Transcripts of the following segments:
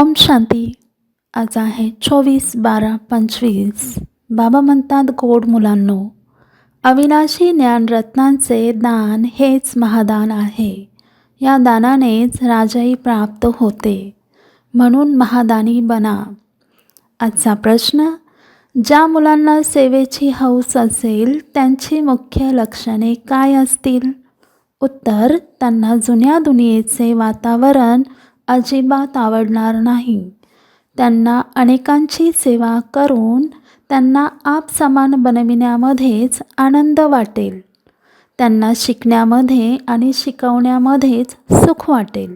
ओम शांती. आज आहे चोवीस बारा पंचवीस. बाबा म्हणतात गोड मुलांनो अविनाशी ज्ञानरत्नांचे दान हेच महादान आहे. या दानानेच राजाई प्राप्त होते. म्हणून महादानी बना. आजचा प्रश्न ज्या मुलांना सेवेची हौस असेल त्यांची मुख्य लक्षणे काय असतील? उत्तर त्यांना जुन्या दुनियेचे वातावरण अजिबात आवडणार नाही. त्यांना अनेकांची सेवा करून त्यांना आपसमान बनविण्यामध्येच आनंद वाटेल. त्यांना शिकण्यामध्ये आणि शिकवण्यामध्येच सुख वाटेल.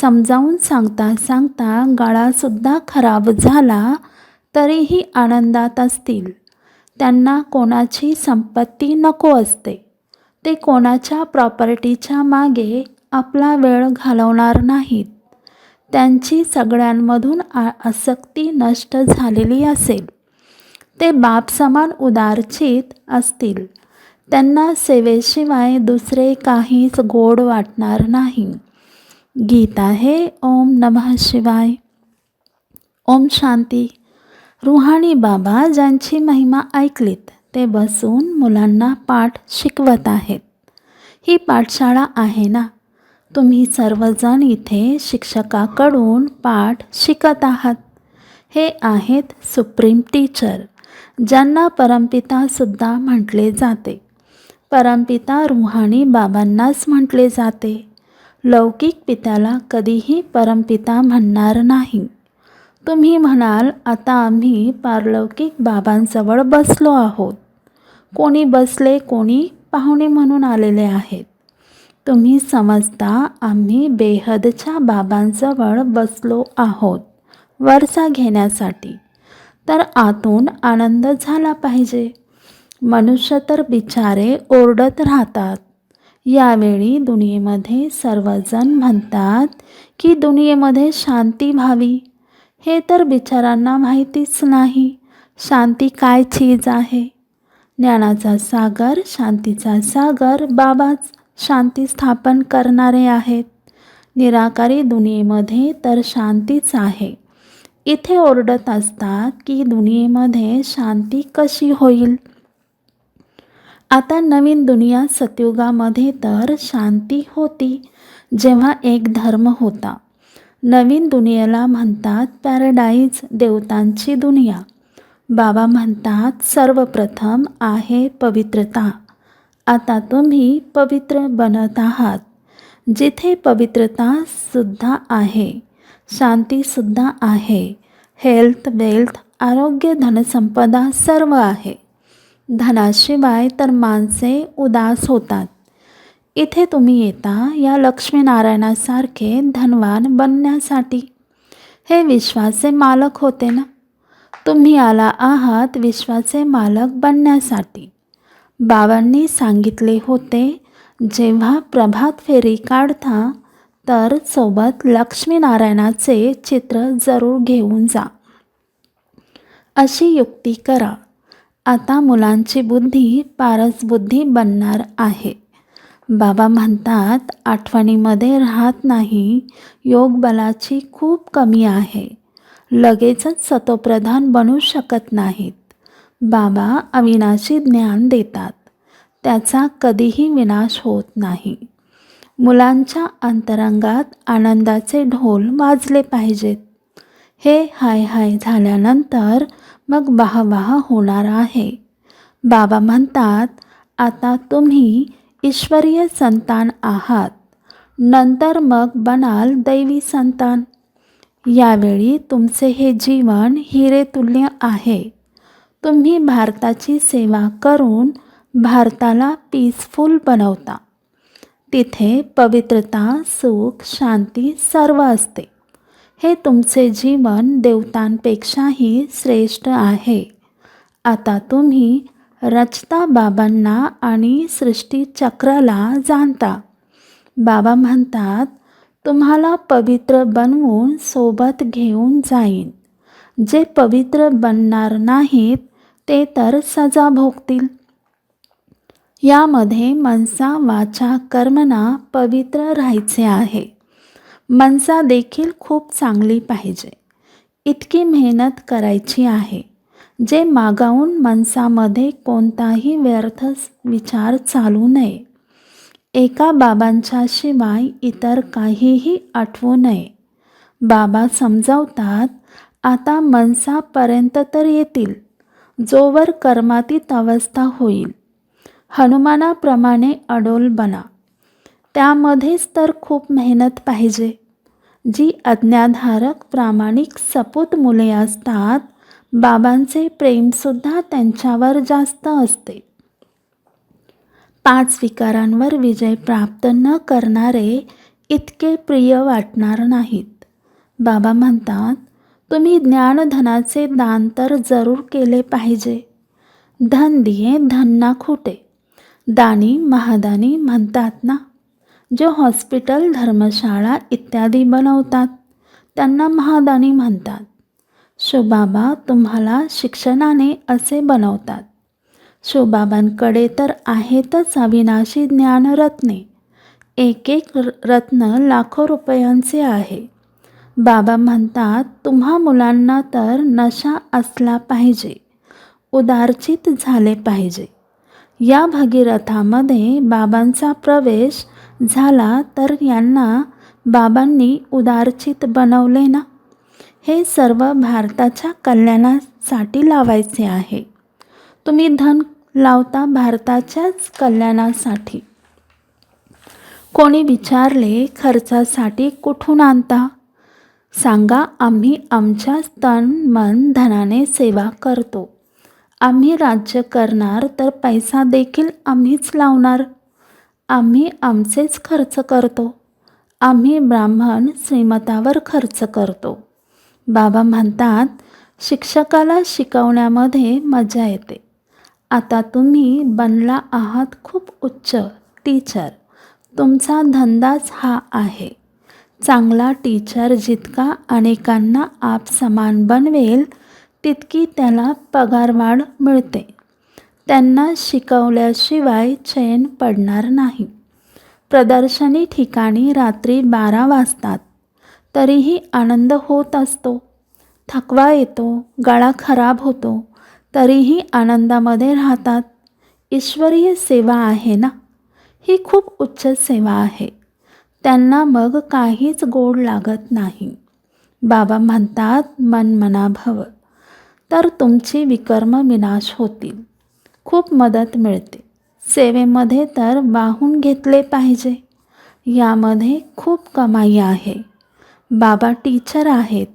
समजावून सांगता सांगता गाळासुद्धा खराब झाला तरीही आनंदात असतील. त्यांना कोणाची संपत्ती नको असते. ते कोणाच्या प्रॉपर्टीच्या मागे आपला वेळ घालवणार नाहीत. त्यांची सगळ्यांमधून आ आसक्ती नष्ट झालेली असेल. ते बाप समान उदारचित असतील. त्यांना सेवेशिवाय दुसरे काहीच गोड वाटणार नाही. गीत आहे ओम नमः शिवाय. ओम शांती. रुहाणी बाबा ज्यांची महिमा ऐकलीत ते बसून मुलांना पाठ शिकवत आहेत. ही पाठशाळा आहे ना? तुम्ही सर्वजण इथे शिक्षकाकडून पाठ शिकत आहात. हे आहेत सुप्रीम टीचर ज्यांना परमपितासुद्धा म्हटले जाते. परमपिता रुहाणी बाबांनाच म्हटले जाते. लौकिक पित्याला कधीही परमपिता म्हणणार नाही. तुम्ही म्हणाल आता आम्ही पारलौकिक बाबांजवळ बसलो आहोत. कोणी बसले कोणी पाहुणे म्हणून आलेले आहेत. तुम्ही समजता आम्ही बेहदच्या बाबांजवळ बसलो आहोत वरचा घेण्यासाठी. तर आतून आनंद झाला पाहिजे. मनुष्य तर बिचारे ओरडत राहतात. यावेळी दुनियेमध्ये सर्वजण म्हणतात की दुनियेमध्ये शांती व्हावी. हे तर बिचारांना माहितीच नाही. शांती काय चीज आहे? ज्ञानाचा सागर शांतीचा सागर बाबाच. शांती स्थापन करणारे आहेत. निराकारी दुनियेमध्ये तर शांतीच आहे. इथे ओरडत असतात की दुनियेमध्ये शांती कशी होईल? आता नवीन दुनिया सतयुगामध्ये तर शांती होती जेव्हा एक धर्म होता. नवीन दुनियेला म्हणतात पॅराडाईज देवतांची दुनिया. बाबा म्हणतात सर्वप्रथम आहे पवित्रता. आता तुम्ही पवित्र बनत आहात. जिथे पवित्रतासुद्धा आहे शांतीसुद्धा आहे. हेल्थ, वेल्थ, आरोग्य, धनसंपदा सर्व आहे. धनाशिवाय तर माणसे उदास होतात. इथे तुम्ही येता, या लक्ष्मीनारायणासारखे धनवान बनण्यासाठी. हे विश्वाचे मालक होते ना? तुम्ही आला आहात विश्वाचे मालक बनण्यासाठी. बाबांनी सांगितले होते जेव्हा प्रभात फेरी काढता तर सोबत लक्ष्मीनारायणाचे चित्र जरूर घेऊन जा. अशी युक्ती करा. आता मुलांची बुद्धी पारसबुद्धी बनणार आहे. बाबा म्हणतात आठवणीमध्ये राहत नाही योग बलाची खूप कमी आहे. लगेचच सतोप्रधान बनू शकत नाहीत. बाबा अविनाशी ज्ञान देतात. त्याचा कधीही विनाश होत नाही. मुलांच्या अंतरंगात आनंदाचे ढोल वाजले पाहिजेत. हे हाय हाय झाल्यानंतर मग वाहवाह होणार आहे. बाबा म्हणतात आता तुम्ही ईश्वरीय संतान आहात. नंतर मग बनाल दैवी संतान. यावेळी तुमचे हे जीवन हिरेतुल्य आहे. तुम्ही भारताची सेवा करून भारताला पीसफुल बनवता. तिथे पवित्रता सुख शांती सर्व असते. हे तुमचे जीवन देवतांपेक्षाही श्रेष्ठ आहे. आता तुम्ही रचता बाबांना आणि सृष्टीचक्राला जाणता. बाबा म्हणतात तुम्हाला पवित्र बनवून सोबत घेऊन जाईन. जे पवित्र बनणार नाहीत ते तर सजा भोगतील. यामध्ये मनसा वाचा कर्मना पवित्र राहायचे आहे. मनसा देखील खूप चांगली पाहिजे. इतकी मेहनत करायची आहे. जे मागावून मनसामध्ये कोणताही व्यर्थ विचार चालू नये. एका बाबांच्या शिवाय इतर काहीही आठवू नये. बाबा समजावतात आता मनसापर्यंत तर येतील. जोवर कर्मातीत अवस्था होईल. हनुमानाप्रमाणे अडोल बना. त्यामध्येच तर खूप मेहनत पाहिजे. जी अज्ञाधारक प्रामाणिक सपूत मुले असतात बाबांचे प्रेमसुद्धा त्यांच्यावर जास्त असते. पाच विकारांवर विजय प्राप्त न करणारे इतके प्रिय वाटणार नाहीत. बाबा म्हणतात तुम्ही ज्ञानधनाचे दान तर जरूर केले पाहिजे. धन दिये धन्ना खुटे. दानी महादानी म्हणतात ना जे हॉस्पिटल धर्मशाळा इत्यादी बनवतात त्यांना महादानी म्हणतात. शोबाबा तुम्हाला शिक्षणाने असे बनवतात. शोबाबांकडे तर आहेतच अविनाशी ज्ञानरत्ने. एक एक रत्न लाखो रुपयांचे आहे. बाबा म्हणतात तुम्हा मुलांना तर नशा असला पाहिजे उदारचित झाले पाहिजे. या भगीरथामध्ये बाबांचा प्रवेश झाला तर यांना बाबांनी उदारचित बनवले ना? हे सर्व भारताच्या कल्याणासाठी लावायचे आहे. तुम्ही धन लावता भारताच्याच कल्याणासाठी. कोणी विचारले खर्चासाठी कुठून आणता? सांगा आम्ही आमच्या तन मन धनाने सेवा करतो. आम्ही राज्य करणार तर पैसा देखील आम्हीच लावणार. आम्ही आमचेच खर्च करतो. आम्ही ब्राह्मण श्रीमतावर खर्च करतो. बाबा म्हणतात शिक्षकाला शिकवण्यामध्ये मजा येते. आता तुम्ही बनला आहात खूप उच्च टीचर. तुमचा धंदाच हा आहे. चांगला टीचर जितका अनेकांना आप समान बनवेल तितकी त्याला पगारवाढ मिळते. त्यांना शिकवल्याशिवाय चैन पडणार नाही. प्रदर्शनी ठिकाणी रात्री बारा वाजतात. तरीही आनंद होत असतो. थकवा येतो गळा खराब होतो तरीही आनंदामध्ये राहतात. ईश्वरीय सेवा आहे ना? ही खूप उच्च सेवा आहे. त्यांना मग काहीच गोड लागत नाही. बाबा म्हणतात मनमना भव तर तुमची विकर्म विनाश होतील. खूप मदत मिळते. सेवेमध्ये तर वाहून घेतले पाहिजे. यामध्ये खूप कमाई आहे. बाबा टीचर आहेत.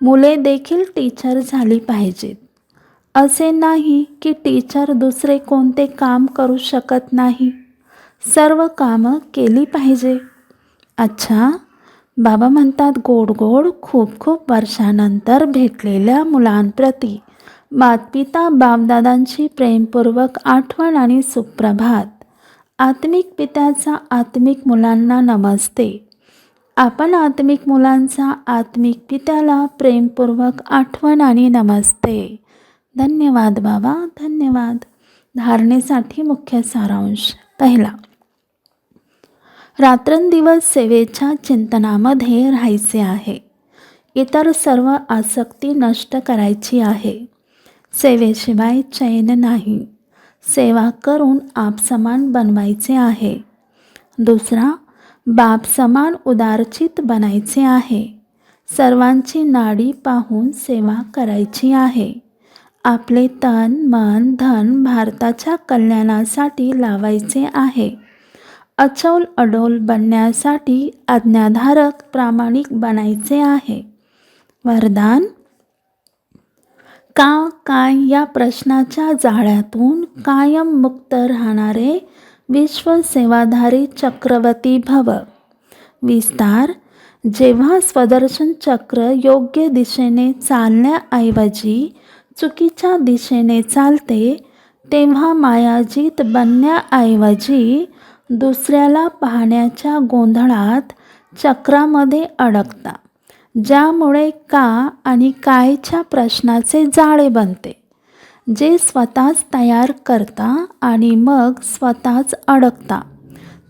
मुले देखील टीचर झाली पाहिजेत. असे नाही की टीचर दुसरे कोणते काम करू शकत नाही. सर्व कामं केली पाहिजे. अच्छा बाबा म्हणतात गोड गोड खूप खूप वर्षानंतर भेटलेल्या मुलांप्रती. मातपिता बापदादांची प्रेमपूर्वक आठवण आणि सुप्रभात. आत्मिक पित्याचा आत्मिक मुलांना नमस्ते. आपण आत्मिक मुलांचा आत्मिक पित्याला प्रेमपूर्वक आठवण आणि नमस्ते. धन्यवाद बाबा धन्यवाद. धारणेसाठी मुख्य सारांश पहिला. रात्रंदिवस सेवेच्या चिंतनामध्ये राहायचे आहे. इतर सर्व आसक्ती नष्ट करायची आहे. सेवेशिवाय चैन नाही. सेवा करून आपसमान बनवायचे आहे. दुसरा बाप समान उदारचित बनायचे आहे. सर्वांची नाडी पाहून सेवा करायची आहे. आपले तन मन धन भारताच्या कल्याणासाठी लावायचे आहे. अचौल अडोल बनण्यासाठी आज्ञाधारक प्रामाणिक बनायचे आहे. वरदान? का काय या प्रश्नाच्या जाळ्यातून कायम मुक्त राहणारे विश्वसेवाधारी चक्रवर्ती भव? विस्तार? जेव्हा स्वदर्शन चक्र योग्य दिशेने चालण्याऐवजी चुकीच्या दिशेने चालते तेव्हा मायाजीत बनण्याऐवजी दुसऱ्याला पाहण्याच्या गोंधळात चक्रामध्ये अडकता ज्यामुळे का आणि कायच्या प्रश्नाचे जाळे बनते. जे स्वतःच तयार करता आणि मग स्वतःच अडकता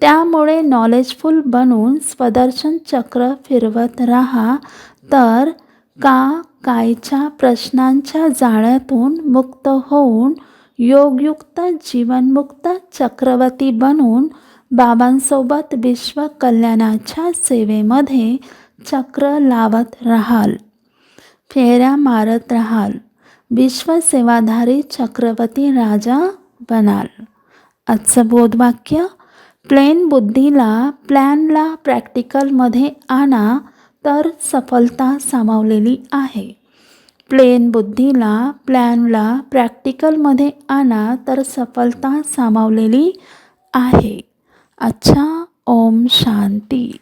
त्यामुळे नॉलेजफुल बनून स्वदर्शन चक्र फिरवत राहा तर का कायच्या प्रश्नांच्या जाळ्यातून मुक्त होऊन योगयुक्त जीवनमुक्त चक्रवर्ती बनून बाबांसोबत विश्व कल्याणाच्या सेवेमध्ये चक्र लावत राहाल. फेऱ्या मारत राहाल. विश्वसेवाधारी चक्रवर्ती राजा बनाल. आजचं बोधवाक्य प्लेन बुद्धीला प्लॅनला प्रॅक्टिकलमध्ये आणा तर सफलता सामावलेली आहे. प्लेन बुद्धीला प्लॅनला प्रॅक्टिकलमध्ये आणा तर सफलता सामावलेली आहे. अच्छा ओम शांती.